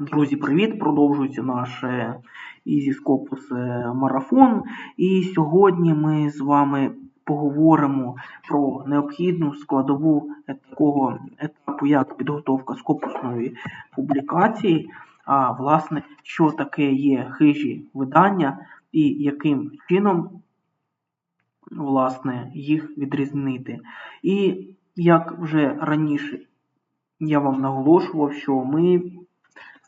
Друзі, привіт! Продовжується наш е, Easy Scopus е, марафон. І сьогодні ми з вами поговоримо про необхідну складову е, такого етапу, як підготовка скопусної публікації. А власне, що таке є хижі видання і яким чином власне їх відрізнити. І як вже раніше я вам наголошував, що ми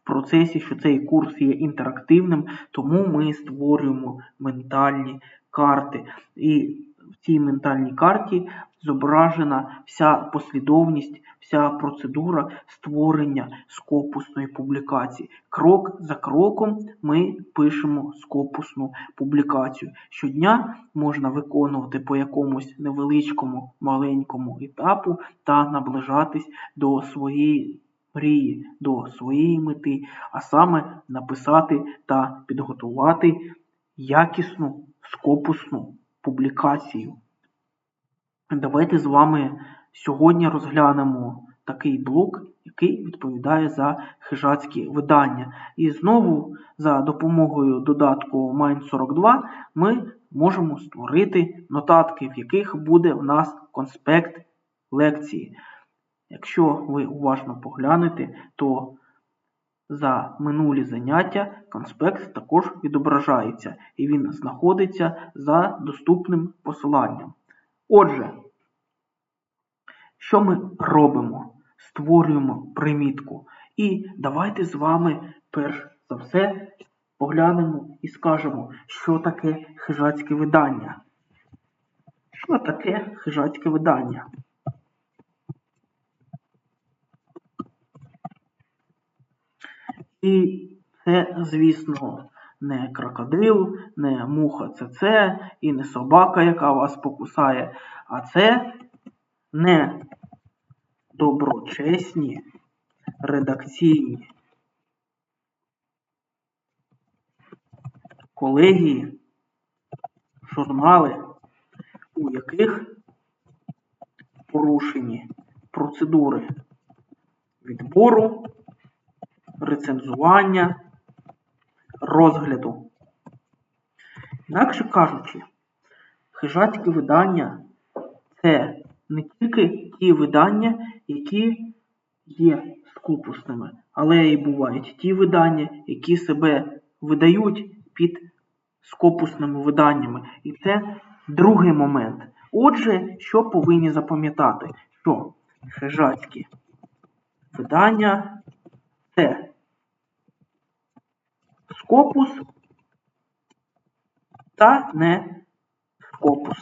процесі, що цей курс є інтерактивним, тому ми створюємо ментальні карти. І в цій ментальній карті зображена вся послідовність, вся процедура створення скопусної публікації. Крок за кроком ми пишемо скопусну публікацію. Щодня можна виконувати по якомусь невеличкому маленькому етапу та наближатись до своєї мрії, до своєї мети, а саме написати та підготувати якісну скопусну публікацію. Давайте з вами сьогодні розглянемо такий блок, який відповідає за хижацькі видання. І знову за допомогою додатку Mind42 ми можемо створити нотатки, в яких буде в нас конспект лекції. Якщо ви уважно поглянете, то за минулі заняття конспект також відображається і він знаходиться за доступним посиланням. Отже, що ми робимо? Створюємо примітку. І давайте з вами перш за все поглянемо і скажемо, що таке хижацьке видання. Що таке хижацьке видання? І це, звісно, не крокодил, не муха ЦЦ і не собака, яка вас покусає, а це не доброчесні редакційні колегії, журнали, у яких порушені процедури відбору, рецензування, розгляду. Інакше кажучи, хижацькі видання це не тільки ті видання, які є скупусними, але і бувають ті видання, які себе видають під скопусними виданнями. І це другий момент. Отже, що повинні запам'ятати? Що хижацькі видання це скопус та не скопус.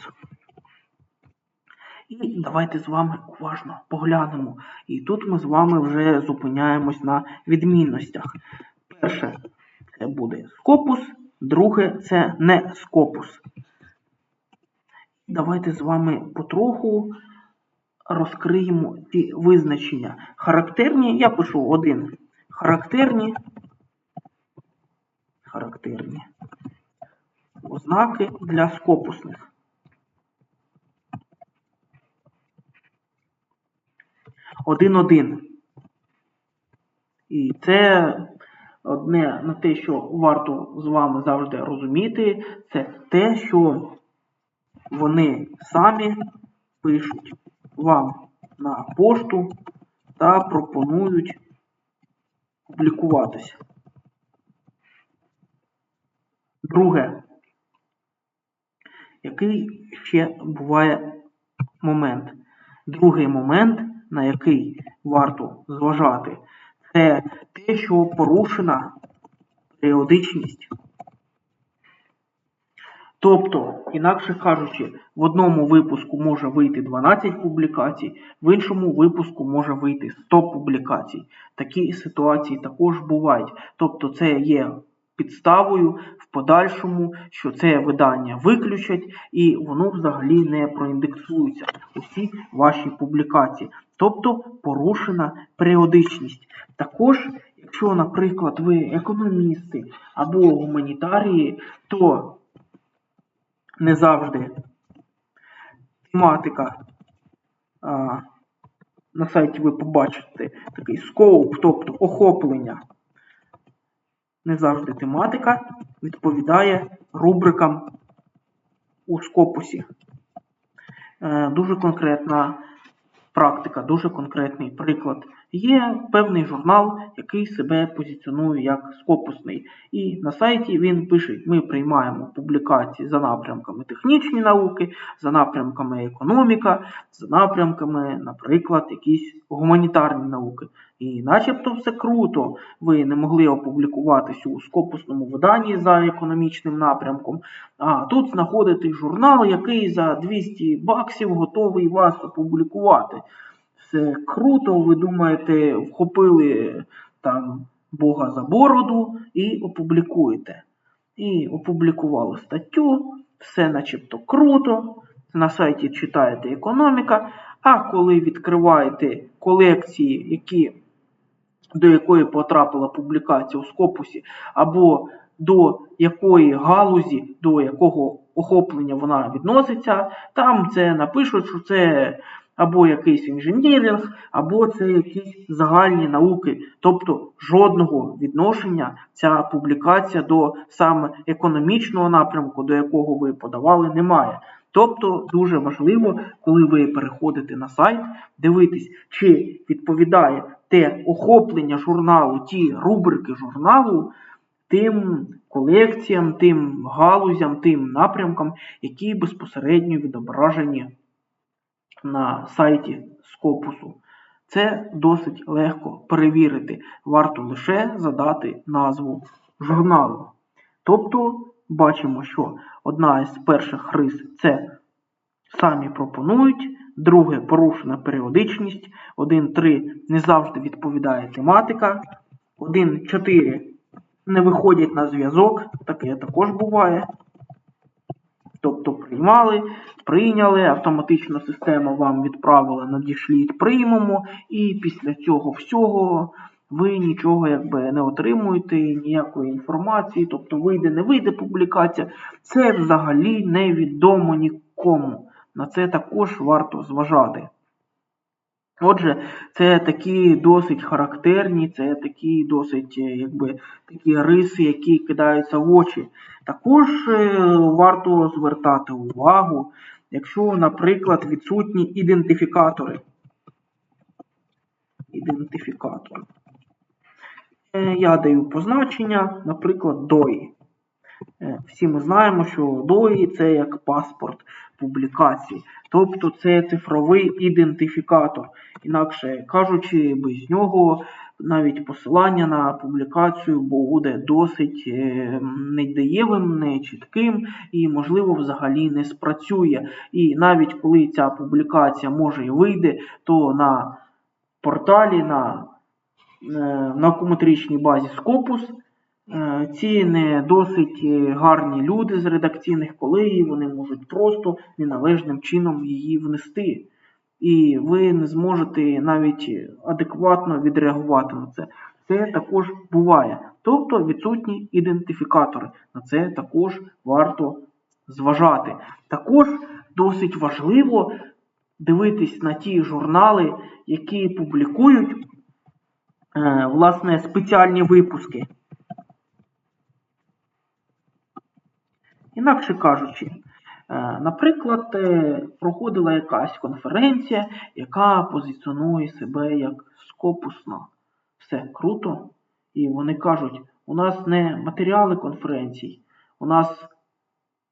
І давайте з вами уважно поглянемо. І тут ми з вами вже зупиняємось на відмінностях. Перше, це буде скопус, друге це не скопус. Давайте з вами потроху розкриємо ці визначення. Характерні, я пишу один. Характерні, характерні ознаки для скопусних. Один-один. І це одне на те, що варто з вами завжди розуміти, це те, що вони самі пишуть вам на пошту та пропонують публікуватися. Друге, який ще буває момент? Другий момент, на який варто зважати, це те, що порушена періодичність. Тобто, інакше кажучи, в одному випуску може вийти 12 публікацій, в іншому випуску може вийти 100 публікацій. Такі ситуації також бувають. Тобто, це є підставою в подальшому, що це видання виключать і воно взагалі не проіндексується усі ваші публікації. Тобто порушена періодичність. Також, якщо, наприклад, ви економісти або гуманітарії, то не завжди тематика на сайті ви побачите такий скоуп, тобто охоплення не завжди тематика відповідає рубрикам у скопусі. Е, Дуже конкретна практика, дуже конкретний приклад. Є певний журнал, який себе позиціонує як скопусний. І на сайті він пише: ми приймаємо публікації за напрямками технічні науки, за напрямками економіка, за напрямками, наприклад, якісь гуманітарні науки. І начебто все круто. Ви не могли опублікуватися у скопусному виданні за економічним напрямком. А тут знаходите журнал, який за 200 баксів готовий вас опублікувати. Все круто, ви думаєте, вхопили там Бога за бороду і опублікуєте. І опублікували статтю, все начебто круто. На сайті читаєте економіка, а коли відкриваєте колекції, які, до якої потрапила публікація у скопусі, або до якої галузі, до якого охоплення вона відноситься, там це напишуть, що це або якийсь інженіринг, або це якісь загальні науки. Тобто жодного відношення ця публікація до саме економічного напрямку, до якого ви подавали, немає. Тобто дуже важливо, коли ви переходите на сайт, дивитись, чи відповідає те охоплення журналу, ті рубрики журналу тим колекціям, тим галузям, тим напрямкам, які безпосередньо відображені на сайті Скопусу. Це досить легко перевірити. Варто лише задати назву журналу. Тобто бачимо, що одна із перших рис це самі пропонують, друге порушена періодичність, 1.3 не завжди відповідає тематика, 1.4 не виходять на зв'язок, таке також буває. Тобто приймали, прийняли, автоматично система вам відправила, надішліть, приймемо, і після цього всього ви нічого якби не отримуєте, ніякої інформації, тобто вийде, не вийде публікація. Це взагалі невідомо нікому. На це також варто зважати. Отже, це такі досить характерні, це такі досить якби, такі риси, які кидаються в очі. Також е, варто звертати увагу, якщо, наприклад, відсутні ідентифікатори. Ідентифікатор. Е, я даю позначення, наприклад, DOI. Е, всі ми знаємо, що DOI це як паспорт публікації. Тобто це цифровий ідентифікатор. Інакше кажучи, без нього навіть посилання на публікацію буде досить е, недієвим, нечітким і, можливо, взагалі не спрацює. І навіть коли ця публікація може і вийде, то на порталі на е, наукометричній базі Scopus ці не досить е, гарні люди з редакційних колегій, вони можуть просто неналежним чином її внести. І ви не зможете навіть адекватно відреагувати на це. Це також буває. Тобто відсутні ідентифікатори. На це також варто зважати. Також досить важливо дивитись на ті журнали, які публікують е, власне спеціальні випуски. Інакше кажучи, е, наприклад, е, проходила якась конференція, яка позиціонує себе як скопусна. Все круто. І вони кажуть, у нас не матеріали конференцій, у нас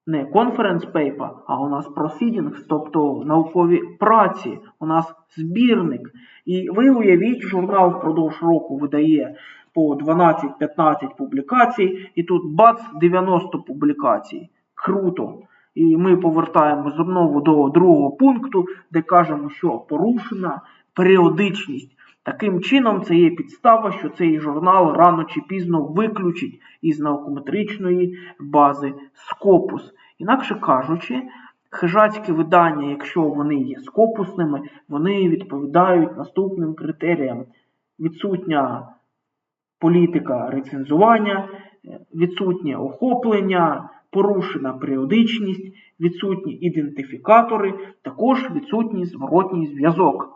не конференц пейпа, а у нас proceedings, тобто наукові праці, у нас збірник. І ви уявіть, журнал впродовж року видає по 12-15 публікацій, і тут бац 90 публікацій. Круто! І ми повертаємо знову до другого пункту, де кажемо, що порушена періодичність. Таким чином, це є підстава, що цей журнал рано чи пізно виключить із наукометричної бази Scopus. Інакше кажучи, хижацькі видання, якщо вони є скопусними, вони відповідають наступним критеріям: відсутня політика рецензування, відсутнє охоплення, порушена періодичність, відсутні ідентифікатори, також відсутній зворотній зв'язок.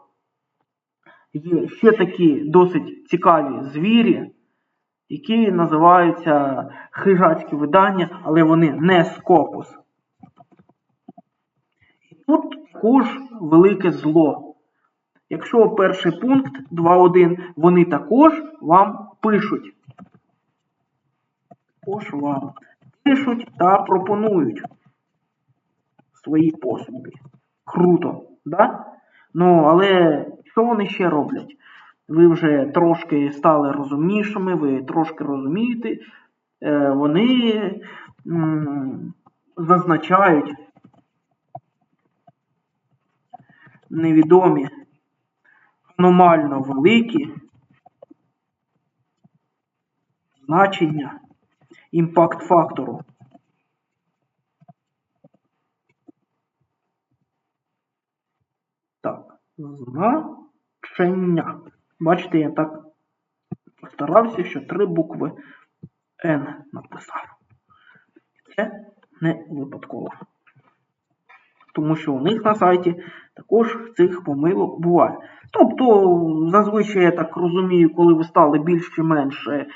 Є ще такі досить цікаві звірі, які називаються хижацькі видання, але вони не скопус. І тут також велике зло. Якщо перший пункт 2.1, вони також вам пишуть. Також вам пишуть та пропонують свої послуги. Круто, да? Ну, але що вони ще роблять? Ви вже трошки стали розумнішими, ви трошки розумієте, е, вони зазначають невідомі аномально великі значення імпакт фактору. Так, значення. Бачите, я так постарався, що три букви N написав. Це не випадково. Тому що у них на сайті також цих помилок буває. Тобто, зазвичай, я так розумію, коли ви стали більш чи менше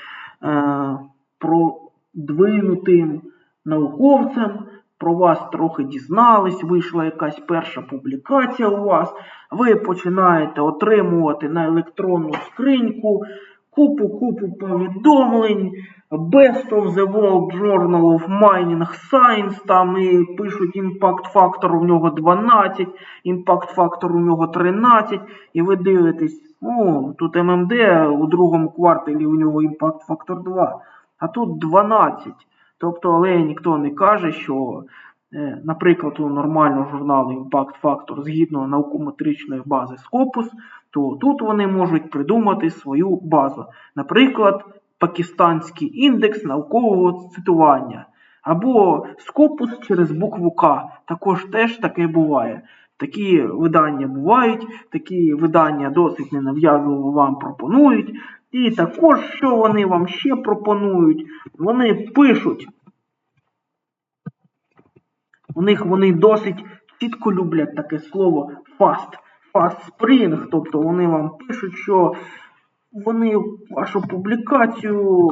продвинутим науковцем, про вас трохи дізнались, вийшла якась перша публікація у вас, ви починаєте отримувати на електронну скриньку купу-купу повідомлень, Best of the World Journal of Mining Science, там і пишуть імпакт фактор у нього 12, імпакт фактор у нього 13, і ви дивитесь, о, тут ММД у другому кварталі у нього імпакт фактор 2, а тут 12. Тобто, але ніхто не каже, що, е, наприклад, у нормального журналу імпакт фактор згідно наукометричної бази Scopus, то тут вони можуть придумати свою базу. Наприклад, пакистанський індекс наукового цитування. Або Scopus через букву К. Також теж таке буває. Такі видання бувають, такі видання досить ненав'язливо вам пропонують. І також, що вони вам ще пропонують, вони пишуть. У них вони досить чітко люблять таке слово fast. Fast Spring, тобто вони вам пишуть, що вони вашу публікацію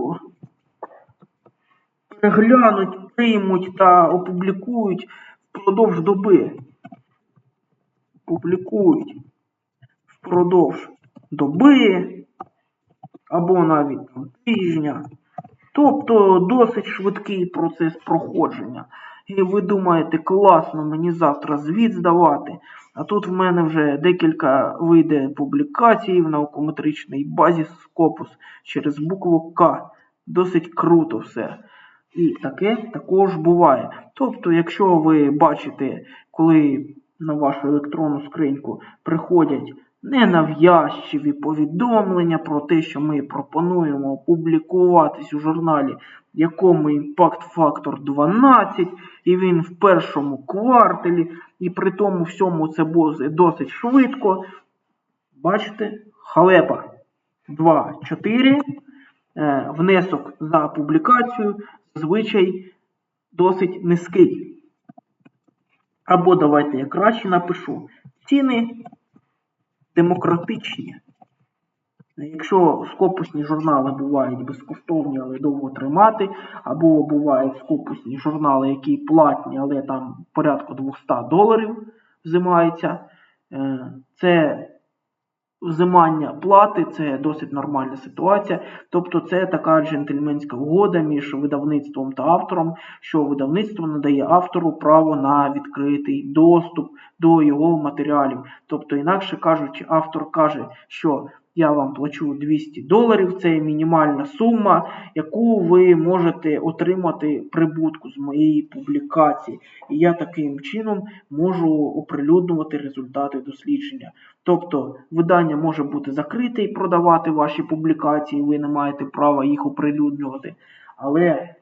переглянуть, приймуть та опублікують впродовж доби. Публікують впродовж доби або навіть тижня. Тобто досить швидкий процес проходження. І ви думаєте, класно, мені завтра звіт здавати. А тут в мене вже декілька вийде публікацій в наукометричній базі Scopus через букву К. Досить круто все. І таке також буває. Тобто, якщо ви бачите, коли на вашу електронну скриньку приходять ненав'язчиві повідомлення про те, що ми пропонуємо опублікуватись у журналі, якому імпакт фактор 12, і він в першому кварталі, і при тому всьому це досить швидко. Бачите, халепа 2.4. Е, внесок за публікацію зазвичай досить низький. Або давайте я краще напишу. Ціни демократичні. Якщо скопусні журнали бувають безкоштовні, але довго тримати, або бувають скопусні журнали, які платні, але там порядку 200 доларів взимається, е, це взимання плати це досить нормальна ситуація. Тобто це така джентльменська угода між видавництвом та автором, що видавництво надає автору право на відкритий доступ до його матеріалів. Тобто, інакше кажучи, автор каже, що я вам плачу 200 доларів, це мінімальна сума, яку ви можете отримати прибутку з моєї публікації. І я таким чином можу оприлюднювати результати дослідження. Тобто видання може бути закрите і продавати ваші публікації, ви не маєте права їх оприлюднювати. Але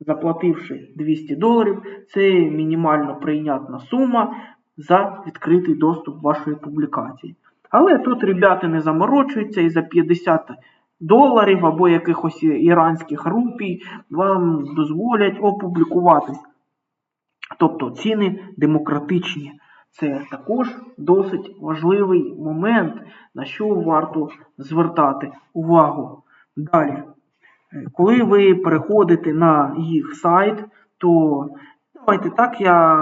заплативши 200 доларів, це мінімально прийнятна сума за відкритий доступ вашої публікації. Але тут ребята не заморочуються і за 50 доларів або якихось іранських рупій вам дозволять опублікуватись. Тобто ціни демократичні. Це також досить важливий момент, на що варто звертати увагу. Далі. Коли ви переходите на їх сайт, то давайте так я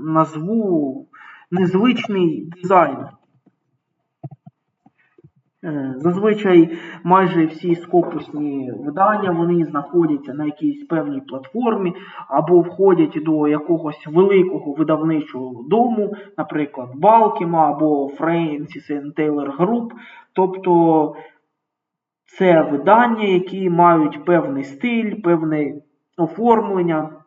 назву незвичний дизайн. Е, Зазвичай майже всі скопусні видання вони знаходяться на якійсь певній платформі або входять до якогось великого видавничого дому, наприклад, Балкіма або and Taylor Group. Тобто це видання, які мають певний стиль, певне оформлення.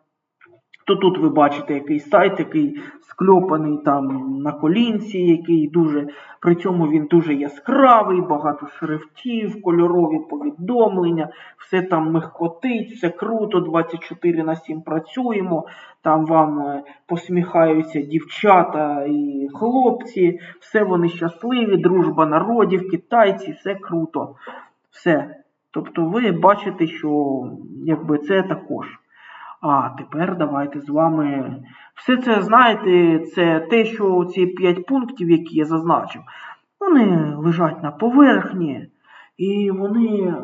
То тут ви бачите якийсь сайт, який скльопаний там на колінці, який дуже, при цьому він дуже яскравий, багато шрифтів, кольорові повідомлення, все там михкотить, все круто, 24 на 7 працюємо, там вам е, посміхаються дівчата і хлопці, все вони щасливі, дружба народів, китайці, все круто. Все. Тобто ви бачите, що якби це також. А тепер давайте з вами. Все це, знаєте, це те, що ці 5 пунктів, які я зазначив, вони лежать на поверхні, і вони,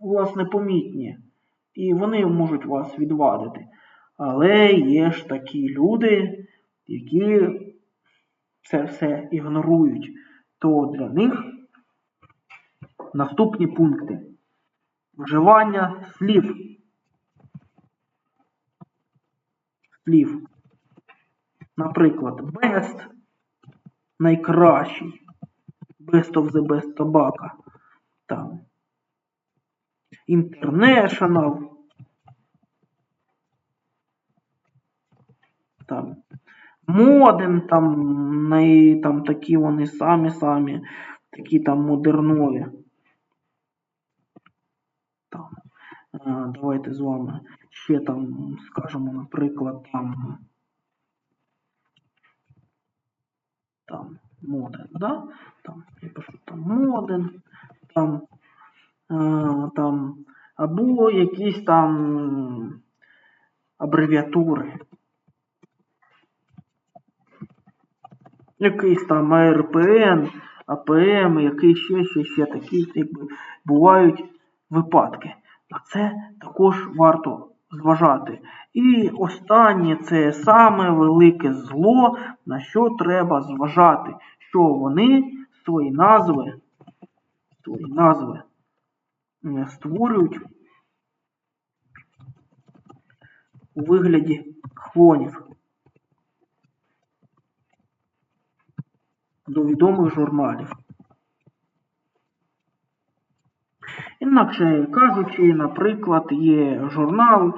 власне, помітні. І вони можуть вас відвадити. Але є ж такі люди, які це все ігнорують. То для них наступні пункти. Вживання слів. Слів. Наприклад, best найкращий. Best of the best tobacco. Там. International. Там. Моден, там, най, там такі вони самі-самі, такі там модернові. Там. А, давайте з вами ще там скажемо, наприклад, там. Там моден, да? Там, я пишу там моден, там, а, там, або якісь там абревіатури. Якийсь там АРПН, АПМ, який ще, ще, ще такі, якби бувають випадки. На це також варто зважати. І останнє це саме велике зло, на що треба зважати, що вони свої назви, свої назви е, створюють у вигляді хвонів до відомих журналів. Інакше кажучи, наприклад, є журнал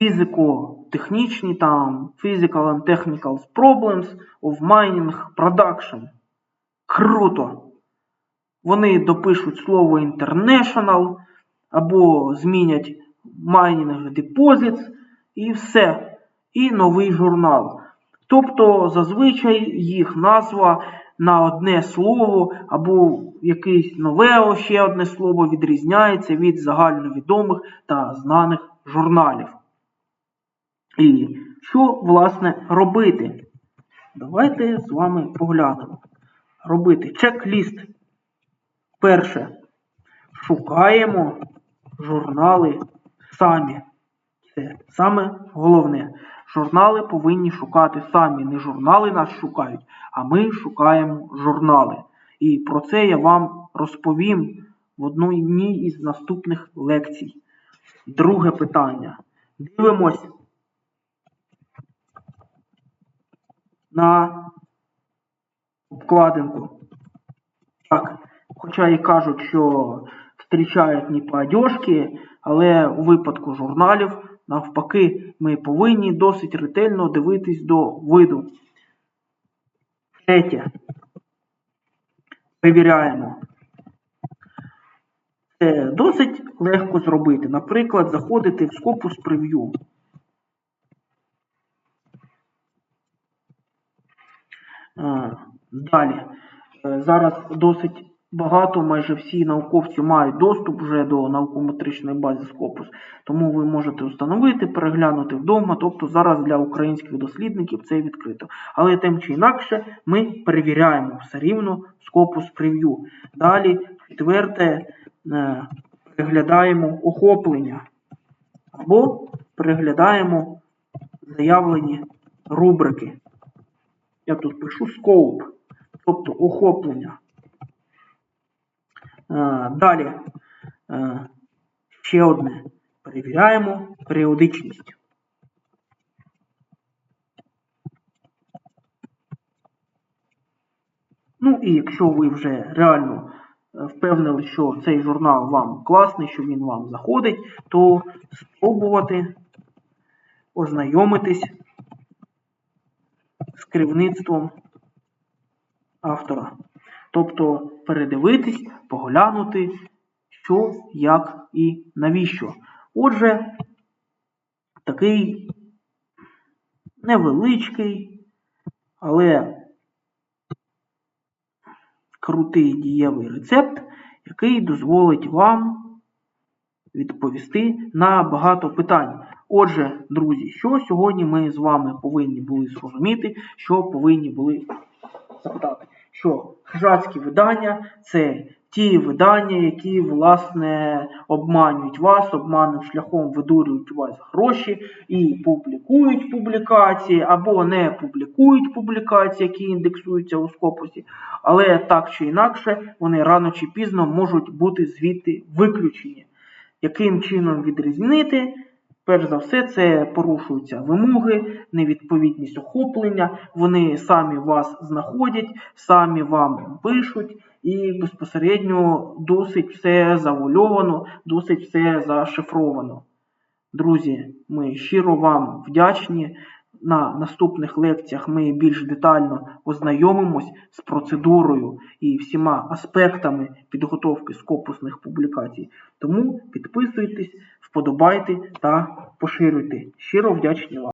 фізико-технічні там Physical and Technical Problems of Mining Production. Круто! Вони допишуть слово International або змінять Mining Deposits і все. І новий журнал. Тобто зазвичай їх назва на одне слово або якесь нове ще одне слово відрізняється від загальновідомих та знаних журналів. І що, власне, робити? Давайте з вами поглянемо. Робити чек-ліст. Перше. Шукаємо журнали самі. Це саме головне. Журнали повинні шукати самі. Не журнали нас шукають, а ми шукаємо журнали. І про це я вам розповім в одній із наступних лекцій. Друге питання. Дивимось на обкладинку. Так, хоча і кажуть, що зустрічають не по одежці, але у випадку журналів, навпаки, ми повинні досить ретельно дивитись до виду. Третє. Перевіряємо. Це досить легко зробити. Наприклад, заходити в Scopus Preview. А, Далі. Е, Зараз досить багато, майже всі науковці мають доступ вже до наукометричної бази Scopus, тому ви можете встановити, переглянути вдома. Тобто зараз для українських дослідників це відкрито. Але тим чи інакше ми перевіряємо все рівно Scopus Preview. Далі, четверте, е, переглядаємо охоплення або переглядаємо заявлені рубрики. Я тут пишу scope, тобто охоплення. Е, Далі е, ще одне. Перевіряємо періодичність. Ну і якщо ви вже реально е, впевнили, що цей журнал вам класний, що він вам заходить, то спробувати ознайомитись з керівництвом автора. Тобто передивитись, поглянути, що, як і навіщо. Отже, такий невеличкий, але крутий дієвий рецепт, який дозволить вам відповісти на багато питань. Отже, друзі, що сьогодні ми з вами повинні були зрозуміти, що повинні були запитати, що хижацькі видання це ті видання, які, власне, обманюють вас, обманним шляхом видурюють у вас гроші і публікують публікації, або не публікують публікації, які індексуються у скопусі, але так чи інакше вони рано чи пізно можуть бути звідти виключені. Яким чином відрізнити? Перш за все, це порушуються вимоги, невідповідність охоплення, вони самі вас знаходять, самі вам пишуть, і безпосередньо досить все завуальовано, досить все зашифровано. Друзі, ми щиро вам вдячні. На наступних лекціях ми більш детально ознайомимось з процедурою і всіма аспектами підготовки скопусних публікацій. Тому підписуйтесь, вподобайте та поширюйте. Щиро вдячні вам.